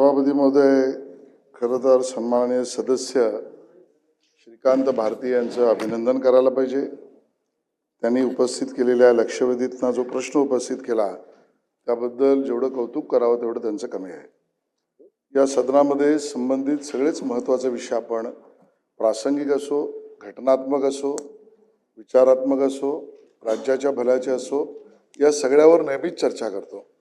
सभापती महोदय खरं तर सन्माननीय सदस्य श्रीकांत भारती यांचं अभिनंदन करायला पाहिजे. त्यांनी उपस्थित केलेल्या लक्षवेधीतना जो प्रश्न उपस्थित केला त्याबद्दल जेवढं कौतुक करावं तेवढं त्यांचं कमी आहे. या सदनामध्ये संबंधित सगळेच महत्त्वाचे विषय आपण प्रासंगिक असो घटनात्मक असो विचारात्मक असो राज्याच्या भल्याचे असो या सगळ्यावर नेहमीच चर्चा करतो.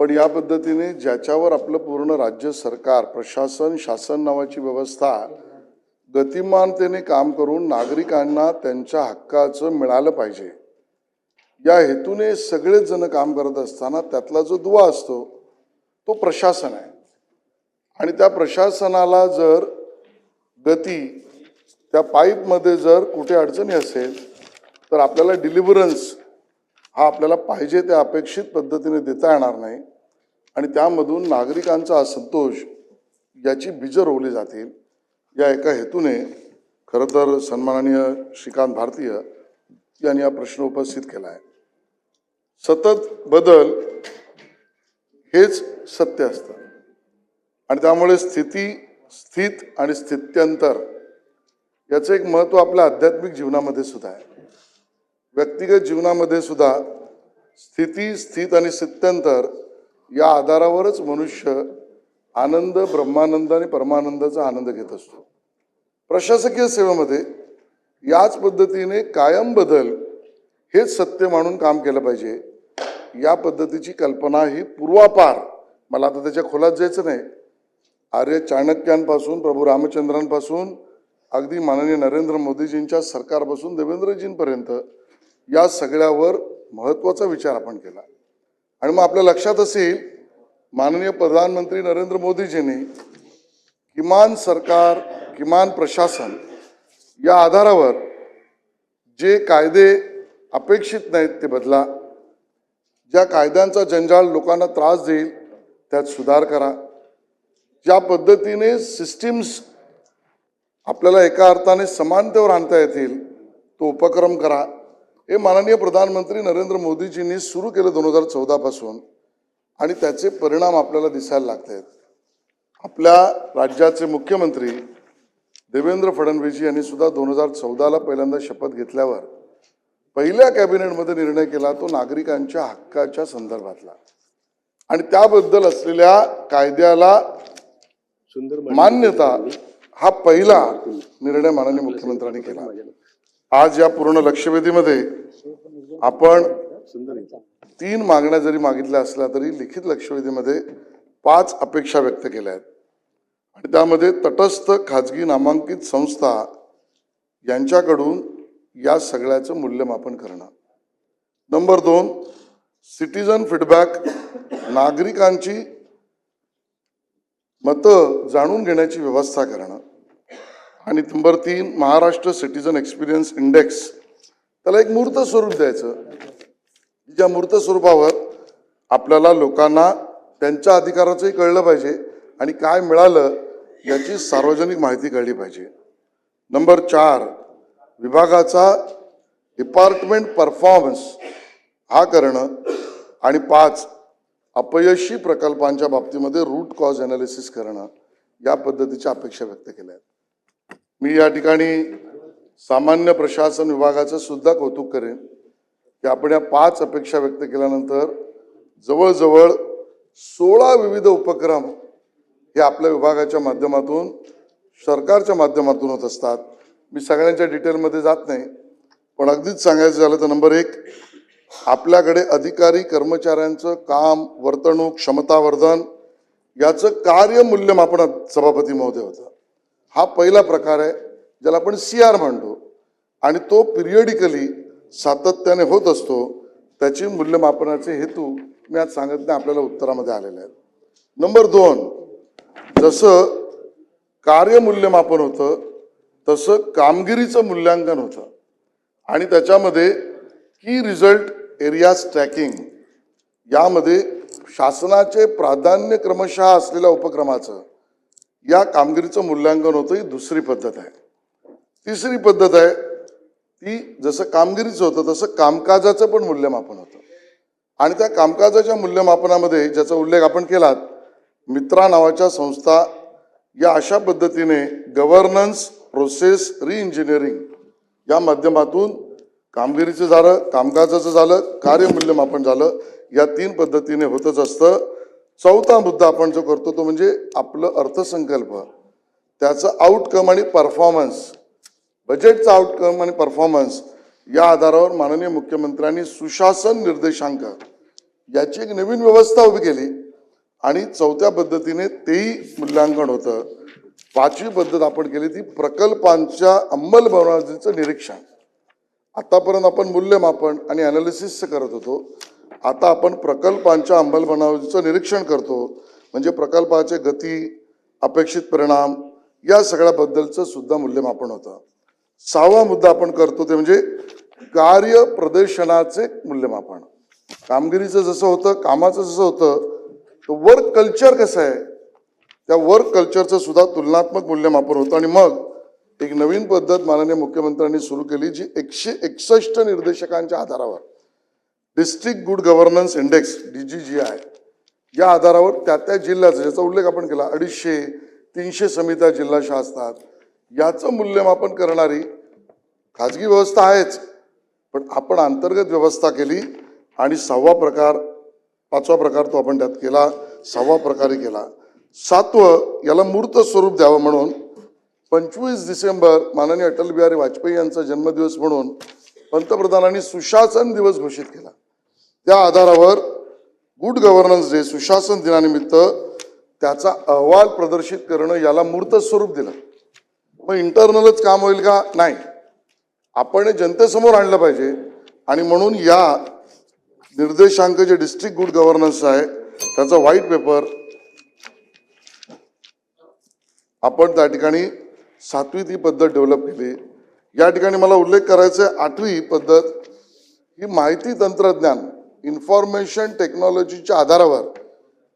पण या पद्धतीने ज्याच्यावर आपलं पूर्ण राज्य सरकार प्रशासन शासन नावाची व्यवस्था गतिमानतेने काम करून नागरिकांना त्यांच्या हक्काचं मिळालं पाहिजे. या हेतूने सगळेच जण काम करत असताना त्यातला जो दुवा असतो तो प्रशासन आहे. आणि त्या प्रशासनाला जर गती त्या पाईपमध्ये जर कुठे अडचणी असेल तर आपल्याला डिलिव्हरन्स हा आपल्याला पाहिजे त्या अपेक्षित पद्धतीने देता येणार नाही. आणि त्यामधून नागरिकांचा असंतोष याची बीजं रोवली जातील. या एका हेतूने खरं तर सन्माननीय श्रीकांत भारतीय यांनी हा प्रश्न उपस्थित केला आहे सतत बदल हेच सत्य असतं. आणि त्यामुळे स्थिती स्थित आणि स्थित्यंतर याचं एक महत्त्व आपल्या आध्यात्मिक जीवनामध्ये सुद्धा आहे. व्यक्तिगत जीवनामध्ये सुद्धा स्थिती स्थित आणि स्थित्यंतर या आधारावरच मनुष्य आनंद ब्रह्मानंद आणि परमानंदाचा आनंद घेत असतो. प्रशासकीय सेवेमध्ये याच पद्धतीने कायम बदल हेच सत्य मानून काम केलं पाहिजे. या पद्धतीची कल्पना ही पूर्वापार मला आता त्याच्या खोलात जायचं नाही. आर्य चाणक्यांपासून प्रभू रामचंद्रांपासून अगदी माननीय नरेंद्र मोदीजींच्या सरकारपासून देवेंद्रजींपर्यंत या सगळ्यावर महत्त्वाचा विचार आपण केला. आणि मग आपल्या लक्षात असेल माननीय प्रधानमंत्री नरेंद्र मोदीजींनी किमान सरकार किमान प्रशासन या आधारावर जे कायदे अपेक्षित नाहीत ते बदला. ज्या कायद्यांचा जंजाळ लोकांना त्रास देईल त्यात सुधार करा. ज्या पद्धतीने सिस्टीम्स आपल्याला एका अर्थाने समानतेवर आणता येतील तो उपक्रम करा. हे माननीय प्रधानमंत्री नरेंद्र मोदीजींनी सुरू केलं दोन हजार चौदापासून आणि त्याचे परिणाम आपल्याला दिसायला लागत आहेत आपल्या राज्याचे मुख्यमंत्री देवेंद्र फडणवीसजी यांनी सुद्धा दोन हजार चौदाला पहिल्यांदा शपथ घेतल्यावर पहिल्या कॅबिनेटमध्ये निर्णय केला तो नागरिकांच्या हक्काच्या संदर्भातला. आणि त्याबद्दल असलेल्या कायद्याला सुंदर मान्यता हा पहिला निर्णय माननीय मुख्यमंत्र्यांनी केला. आज या पूर्ण लक्षवेधीमध्ये आपण तीन मागण्या जरी मागितल्या असल्या तरी लिखित लक्षवेधीमध्ये पाच अपेक्षा व्यक्त केल्या आहेत. आणि त्यामध्ये तटस्थ खाजगी नामांकित संस्था यांच्याकडून या सगळ्याचं मूल्यमापन करणं नंबर दोन सिटीजन फीडबॅक नागरिकांची मतं जाणून घेण्याची व्यवस्था करणं आणि नंबर तीन महाराष्ट्र सिटीजन एक्सपिरियन्स इंडेक्स. त्याला एक मूर्त स्वरूप द्यायचं. ज्या मूर्त स्वरूपावर आपल्याला लोकांना त्यांच्या अधिकाराचंही कळलं पाहिजे आणि काय मिळालं याची सार्वजनिक माहिती कळली पाहिजे. नंबर चार विभागाचा डिपार्टमेंट परफॉर्मन्स हा करणं. आणि पाच अपयशी प्रकल्पांच्या बाबतीमध्ये रूट कॉज अनालिसिस करणं. या पद्धतीच्या अपेक्षा व्यक्त केल्या आहेत. मी या ठिकाणी सामान्य प्रशासन विभागाचं सुद्धा कौतुक करेन की आपण या पाच अपेक्षा व्यक्त केल्यानंतर जवळजवळ सोळा विविध उपक्रम हे आपल्या विभागाच्या माध्यमातून सरकारच्या माध्यमातून होत असतात. मी सगळ्यांच्या डिटेलमध्ये जात नाही पण अगदीच सांगायचं झालं तर नंबर एक आपल्याकडे अधिकारी कर्मचाऱ्यांचं काम वर्तणूक क्षमतावर्धन याचं कार्य मूल्यमापन सभापती महोदय होतं हा पहिला प्रकार आहे ज्याला आपण सी आर म्हणतो. आणि तो पिरियडिकली सातत्याने होत असतो. त्याची मूल्यमापनाचे हेतू मी आज सांगत नाही आपल्याला उत्तरामध्ये आलेले आहेत. नंबर दोन जसं कार्यमूल्यमापन होतं तसं कामगिरीचं मूल्यांकन होतं. आणि त्याच्यामध्ये की रिझल्ट एरियाज ट्रॅकिंग यामध्ये शासनाचे प्राधान्य क्रमशः असलेल्या उपक्रमाचं या कामगिरीचं मूल्यांकन होतं ही दुसरी पद्धत आहे. तिसरी पद्धत आहे ती जसं कामगिरीचं होतं तसं कामकाजाचं पण मूल्यमापन होतं. आणि त्या कामकाजाच्या मूल्यमापनामध्ये ज्याचा उल्लेख आपण केलात मित्रा नावाच्या संस्था या अशा पद्धतीने गव्हर्नन्स प्रोसेस रिइंजिनिअरिंग या माध्यमातून कामगिरीचं झालं कामकाजाचं झालं कार्यमूल्यमापन झालं या तीन पद्धतीने होतच असतं. चौथा मुद्दा आपण जो करतो तो म्हणजे आपलं अर्थसंकल्प. त्याचं आउटकम आणि परफॉर्मन्स बजेटचा आउटकम आणि परफॉर्मन्स या आधारावर माननीय मुख्यमंत्र्यांनी सुशासन निर्देशांक याची एक नवीन व्यवस्था उभी केली आणि चौथ्या पद्धतीने तेही मूल्यांकन होतं. पाचवी पद्धत आपण केली ती प्रकल्पांच्या अंमलबजावणीचं निरीक्षण. आतापर्यंत आपण मूल्यमापन आणि अनालिसिस करत होतो. आता आपण प्रकल्पांच्या अंमलबजावणीचं निरीक्षण करतो. म्हणजे प्रकल्पाचे गती अपेक्षित परिणाम या सगळ्याबद्दलचं सुद्धा मूल्यमापन होतं. सहावा मुद्दा आपण करतो ते म्हणजे कार्य प्रदर्शनाचे मूल्यमापन. कामगिरीचं जसं होतं कामाचं जसं होतं वर्क कल्चर कसं आहे? त्या वर्क कल्चरचं सुद्धा तुलनात्मक मूल्यमापन होतं. आणि मग एक नवीन पद्धत माननीय मुख्यमंत्र्यांनी सुरू केली जी एकशे एकसष्ट निर्देशकांच्या आधारावर. District good governance index D G G I या आधारावर त्या त्या जिल्ह्याचा ज्याचा उल्लेख आपण केला अडीचशे तीनशे समित्या जिल्हाशा असतात याचं मूल्यमापन करणारी खाजगी व्यवस्था आहेच पण आपण अंतर्गत व्यवस्था केली आणि सहावा प्रकार पाचवा प्रकार तो आपण त्यात केला सहावा प्रकारे केला. सातवं याला मूर्त स्वरूप द्यावं म्हणून पंचवीस डिसेंबर माननीय अटल बिहारी वाजपेयी यांचा जन्मदिवस म्हणून पंतप्रधानांनी सुशासन दिवस घोषित केला. त्या आधारावर गुड गव्हर्नन्स डे सुशासन दिनानिमित्त त्याचा अहवाल प्रदर्शित करणं याला मूर्त स्वरूप दिलं. मग इंटरनलच काम होईल का? नाही. आपण हे जनतेसमोर आणलं पाहिजे. आणि म्हणून या निर्देशांक जे डिस्ट्रिक्ट गुड गव्हर्नन्स आहे त्याचा व्हाईट पेपर आपण त्या ठिकाणी सातवी ती पद्धत डेव्हलप केली. या ठिकाणी मला उल्लेख करायचा आहे आठवी पद्धत ही माहिती तंत्रज्ञान इन्फॉर्मेशन टेक्नॉलॉजीच्या आधारावर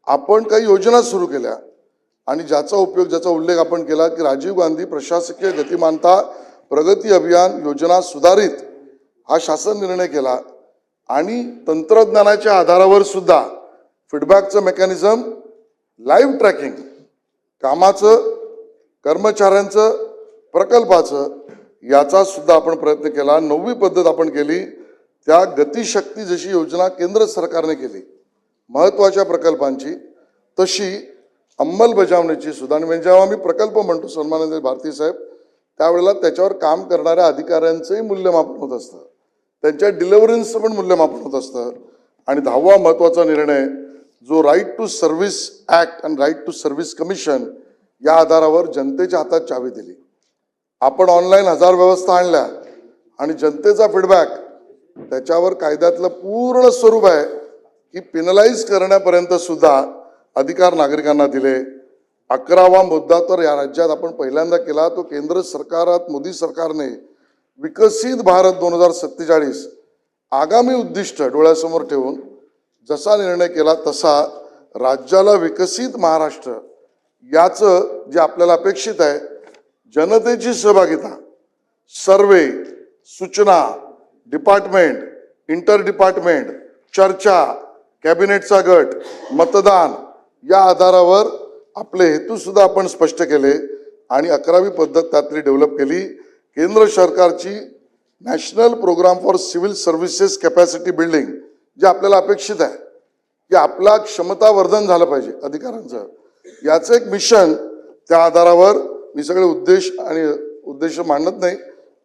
आपण काही योजना सुरू केल्या. आणि ज्याचा उपयोग ज्याचा उल्लेख आपण केला की राजीव गांधी प्रशासकीय गतिमानता प्रगती अभियान योजना सुधारित हा शासन निर्णय केला. आणि तंत्रज्ञानाच्या आधारावर सुद्धा फीडबॅकचं मेकॅनिझम लाईव्ह ट्रॅकिंग कामाचं कर्मचाऱ्यांचं प्रकल्पाचं याचा सुद्धा आपण प्रयत्न केला. नववी पद्धत आपण केली. त्या गतिशक्ती जशी योजना केंद्र सरकारने केली महत्त्वाच्या प्रकल्पांची तशी अंमलबजावणीची सुद्धा. आणि म्हणजे जेव्हा आम्ही प्रकल्प म्हणतो सन्माननीय भारती साहेब त्यावेळेला त्याच्यावर काम करणाऱ्या अधिकाऱ्यांचंही मूल्यमापन होत असतं. त्यांच्या डिलिव्हरन्सचं पण मूल्यमापन होत असतं. आणि दहावा महत्त्वाचा निर्णय जो राईट टू सर्व्हिस ॲक्ट आणि राईट टू सर्व्हिस कमिशन या आधारावर जनतेच्या हातात चावी दिली. आपण ऑनलाईन हजार व्यवस्था आणल्या आणि जनतेचा फीडबॅक त्याच्यावर कायद्यातलं पूर्ण स्वरूप आहे की पिनलाइज करण्यापर्यंत सुद्धा अधिकार नागरिकांना दिले. अकरावा मुद्दा तर या राज्यात आपण पहिल्यांदा केला तो केंद्र सरकारात मोदी सरकारने विकसित भारत दोन हजार सत्तेचाळीस आगामी उद्दिष्ट डोळ्यासमोर ठेवून जसा निर्णय केला तसा राज्याला विकसित महाराष्ट्र याचं जे आपल्याला अपेक्षित आहे जनतेची सहभागिता सर्वे सूचना डिपार्टमेंट इंटर डिपार्टमेंट चर्चा कॅबिनेटचा गट मतदान या आधारावर आपले हेतूसुद्धा आपण स्पष्ट केले आणि अकरावी पद्धत त्यातली डेव्हलप केली. केंद्र सरकारची national program for civil services capacity building जे आपल्याला अपेक्षित आहे की आपला क्षमतावर्धन झालं पाहिजे अधिकाऱ्यांचं याचं एक मिशन त्या आधारावर मी सगळे उद्देश आणि उद्देश मांडत नाही.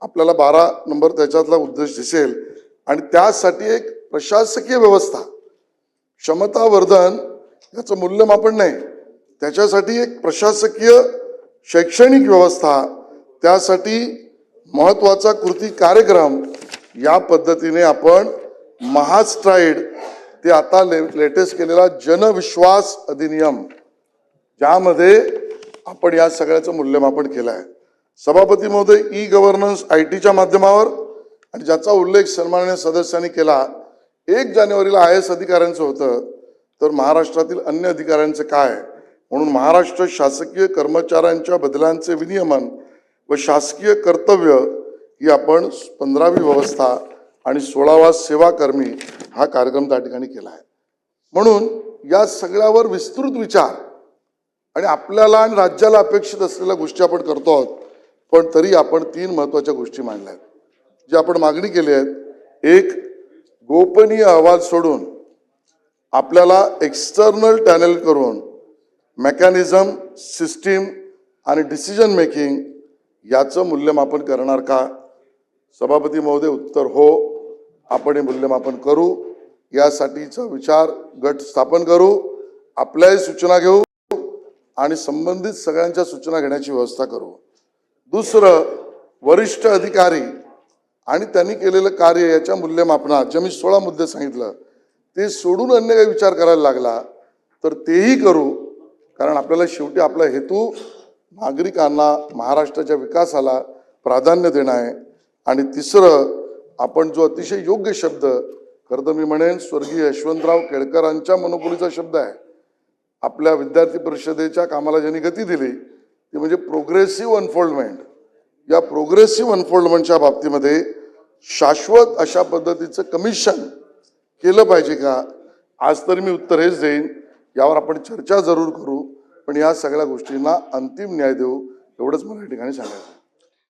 आपल्याला बारा नंबर त्याच्यातला उद्देश दिसेल. आणि त्यासाठी एक प्रशासकीय व्यवस्था. क्षमतावर्धन याचं मूल्यमापन नाही. त्याच्यासाठी एक प्रशासकीय शैक्षणिक व्यवस्था. त्यासाठी महत्त्वाचा कृती कार्यक्रम. या पद्धतीने आपण महास्ट्राईड ते आता ले लेटेस्ट केलेला जनविश्वास अधिनियम ज्यामध्ये आपण या सगळ्याचं मूल्यमापन केलं आहे सभापती महोदय ई गव्हर्नन्स आय टीच्या माध्यमावर आणि ज्याचा उल्लेख सन्माननीय सदस्यांनी केला एक जानेवारीला आय एस अधिकाऱ्यांचं होतं तर महाराष्ट्रातील अन्य अधिकाऱ्यांचं काय? म्हणून महाराष्ट्र शासकीय कर्मचाऱ्यांच्या बदलांचे विनियमन व शासकीय कर्तव्य ही आपण पंधरावी व्यवस्था आणि सोळावा सेवाकर्मी हा कार्यक्रम त्या ठिकाणी केला आहे. म्हणून या सगळ्यावर विस्तृत विचार आणि आपल्याला आणि राज्याला अपेक्षित असलेल्या गोष्टी आपण करतो आहोत. पण तरी आपण तीन महत्त्वाच्या गोष्टी मांडल्या आहेत. जी आपण मागणी केली आहेत एक गोपनीय अहवाल सोडून आपल्याला एक्सटर्नल टॅनल करून मेकॅनिझम सिस्टीम आणि डिसिजन मेकिंग याचं मूल्यमापन करणार का? सभापती महोदय उत्तर हो. आपण हे मूल्यमापन करू. यासाठीचा विचार गट स्थापन करू. आपल्याही सूचना घेऊ आणि संबंधित सगळ्यांच्या सूचना घेण्याची व्यवस्था करू. दुसरं वरिष्ठ अधिकारी आणि त्यांनी केलेलं कार्य याच्या मूल्यमापनात जे मी सोळा मुद्दे सांगितलं ते सोडून अन्य काही विचार करायला लागला तर तेही करू कारण आपल्याला शेवटी आपला हेतू नागरिकांना महाराष्ट्राच्या विकासाला प्राधान्य देणं आहे. आणि तिसरं आपण जो अतिशय योग्य शब्द खरं तर मी म्हणेन स्वर्गीय यशवंतराव केळकरांच्या मनोकुलीचा शब्द आहे. आपल्या विद्यार्थी परिषदेच्या कामाला ज्यांनी गती दिली ती म्हणजे प्रोग्रेसिव्ह अनफोल्डमेंट या प्रोग्रेसिव्ह अनफोल्डमेंटच्या बाबतीमध्ये शाश्वत अशा पद्धतीचं कमिशन केलं पाहिजे का? आज तर मी उत्तर हेच देईन. यावर आपण चर्चा जरूर करू. पण या सगळ्या गोष्टींना अंतिम न्याय देऊ एवढंच मला या ठिकाणी सांगायचं